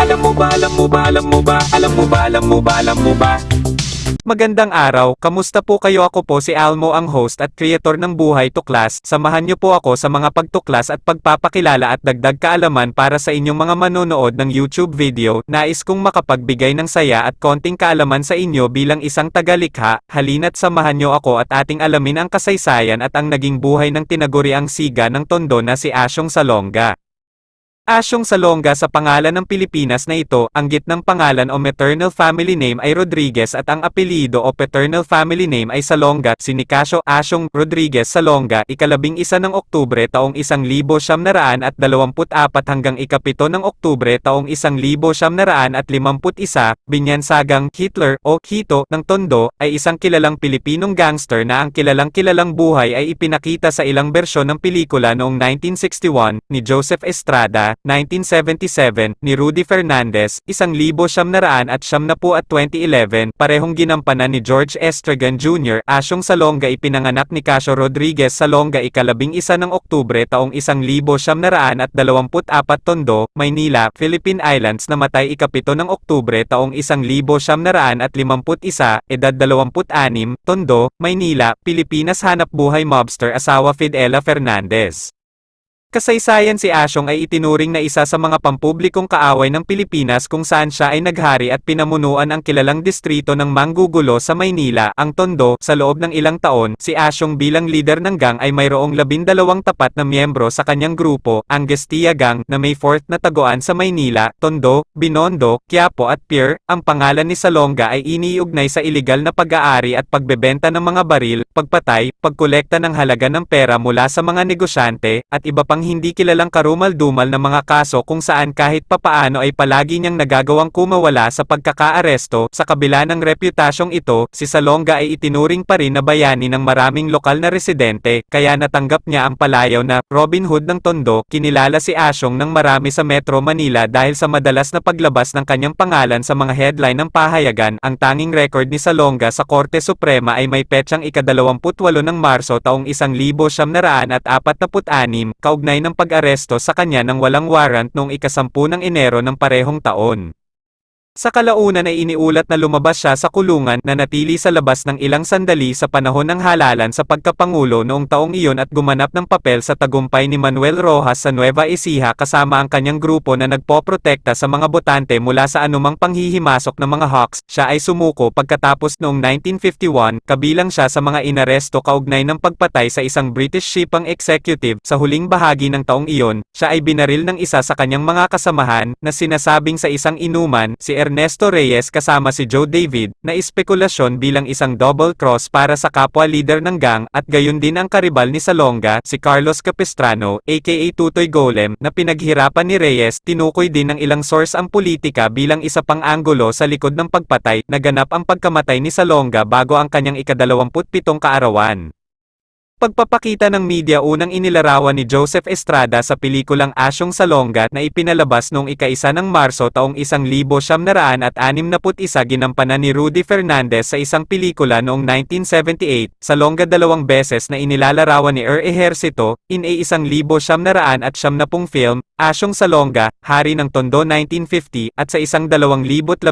Alam mo ba, alam mo ba, alam mo ba, alam mo ba, alam mo ba, alam mo ba? Magandang araw, kamusta po kayo? Ako po si Almo ang host at creator ng Buhay Tuklas. Samahan niyo po ako sa mga pagtuklas at pagpapakilala at dagdag kaalaman para sa inyong mga manonood ng YouTube video. Nais kong makapagbigay ng saya at konting kaalaman sa inyo bilang isang tagalikha. Halina't samahan niyo ako at ating alamin ang kasaysayan at ang naging buhay ng tinaguriang siga ng tondo na si Asyong Salonga. Asyong Salonga sa pangalan ng Pilipinas na ito, ang gitnang pangalan o maternal family name ay Rodriguez at ang apelido o paternal family name ay Salonga. Si Nicasio Asyong Rodriguez Salonga, ikalabing isa ng Oktubre taong 1924 hanggang ikapito ng Oktubre taong 1951, binyansagang Hitler o Hito ng Tondo, ay isang kilalang Pilipinong gangster na ang kilalang kilalang buhay ay ipinakita sa ilang bersyon ng pelikula noong 1961 ni Joseph Estrada, 1977, ni Rudy Fernandez, 1900 at siyamnapu at 2011, parehong ginampanan ni George Estragan Jr. Asyong Salonga ipinanganak ni Casio Rodriguez Salonga ikalabing isa ng Oktubre taong 1924 Tondo, Maynila, Philippine Islands namatay ikapito ng Oktubre taong 1951, edad 26, Tondo, Maynila, Pilipinas hanap buhay mobster asawa Fidela Fernandez. Kasaysayan si Asyong ay itinuring na isa sa mga pampublikong kaaway ng Pilipinas kung saan siya ay naghari at pinamunuan ang kilalang distrito ng Manggugulo sa Maynila, ang Tondo. Sa loob ng ilang taon, si Asyong bilang leader ng gang ay mayroong labindalawang tapat na miyembro sa kanyang grupo, ang Gestia Gang, na may fourth na taguan sa Maynila, Tondo, Binondo, Quiapo at Pier. Ang pangalan ni Salonga ay iniugnay sa ilegal na pag-aari at pagbebenta ng mga baril, pagpatay, pagkolekta ng halaga ng pera mula sa mga negosyante, at iba pang hindi kilalang karumal-dumal na mga kaso kung saan kahit papaano ay palagi niyang nagagawang kumawala sa pagkakaaresto. Sa kabila ng reputasyong ito, si Salonga ay itinuring pa rin na bayani ng maraming lokal na residente, kaya natanggap niya ang palayaw na Robin Hood ng Tondo. Kinilala si Asyong ng marami sa Metro Manila dahil sa madalas na paglabas ng kanyang pangalan sa mga headline ng pahayagan. Ang tanging record ni Salonga sa Korte Suprema ay may petsang ika-28 ng Marso taong 1946, kaugnay ng pag-aresto sa kanya ng walang warrant noong ikasampu ng Enero ng parehong taon. Sa kalaunan ay iniulat na lumabas siya sa kulungan na natili sa labas ng ilang sandali sa panahon ng halalan sa pagkapangulo noong taong iyon at gumanap ng papel sa tagumpay ni Manuel Rojas sa Nueva Ecija kasama ang kanyang grupo na nagpoprotekta sa mga botante mula sa anumang panghihimasok ng mga Hawks. Siya ay sumuko pagkatapos noong 1951, kabilang siya sa mga inaresto kaugnay ng pagpatay sa isang British shipping executive. Sa huling bahagi ng taong iyon, siya ay binaril ng isa sa kanyang mga kasamahan na sinasabing sa isang inuman, si Ernesto Reyes kasama si Joe David, na espekulasyon bilang isang double cross para sa kapwa leader ng gang, at gayon din ang karibal ni Salonga, si Carlos Capistrano, aka Tutoy Golem, na pinaghirapan ni Reyes, tinukoy din ng ilang source ang politika bilang isa pang anggulo sa likod ng pagpatay, naganap ang pagkamatay ni Salonga bago ang kanyang ikadalawamputpitong kaarawan. Pagpapakita ng media unang inilarawan ni Joseph Estrada sa pelikulang Asyong Salonga na ipinalabas noong ika-isa ng Marso taong 1961 ginampanan ni Rudy Fernandez sa isang pelikula noong 1978, Salonga dalawang beses na inilalarawan ni Er Ejercito, in a 1970 at siyamnapung film, Asyong Salonga, Hari ng Tondo 1950, at sa isang 2011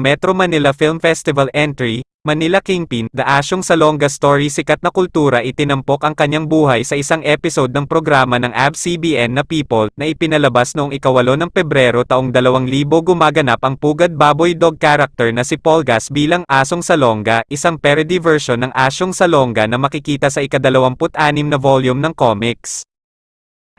Metro Manila Film Festival entry, Manila Kingpin, The Asyong Salonga Story sikat na kultura itinampok ang kanyang buhay sa isang episode ng programa ng ABS-CBN na People, na ipinalabas noong ikawalo ng Pebrero taong 2000 gumaganap ang pugad baboy dog character na si Polgas bilang Asong Salonga, isang parody version ng Asyong Salonga na makikita sa ikadalawamput-anim na volume ng comics.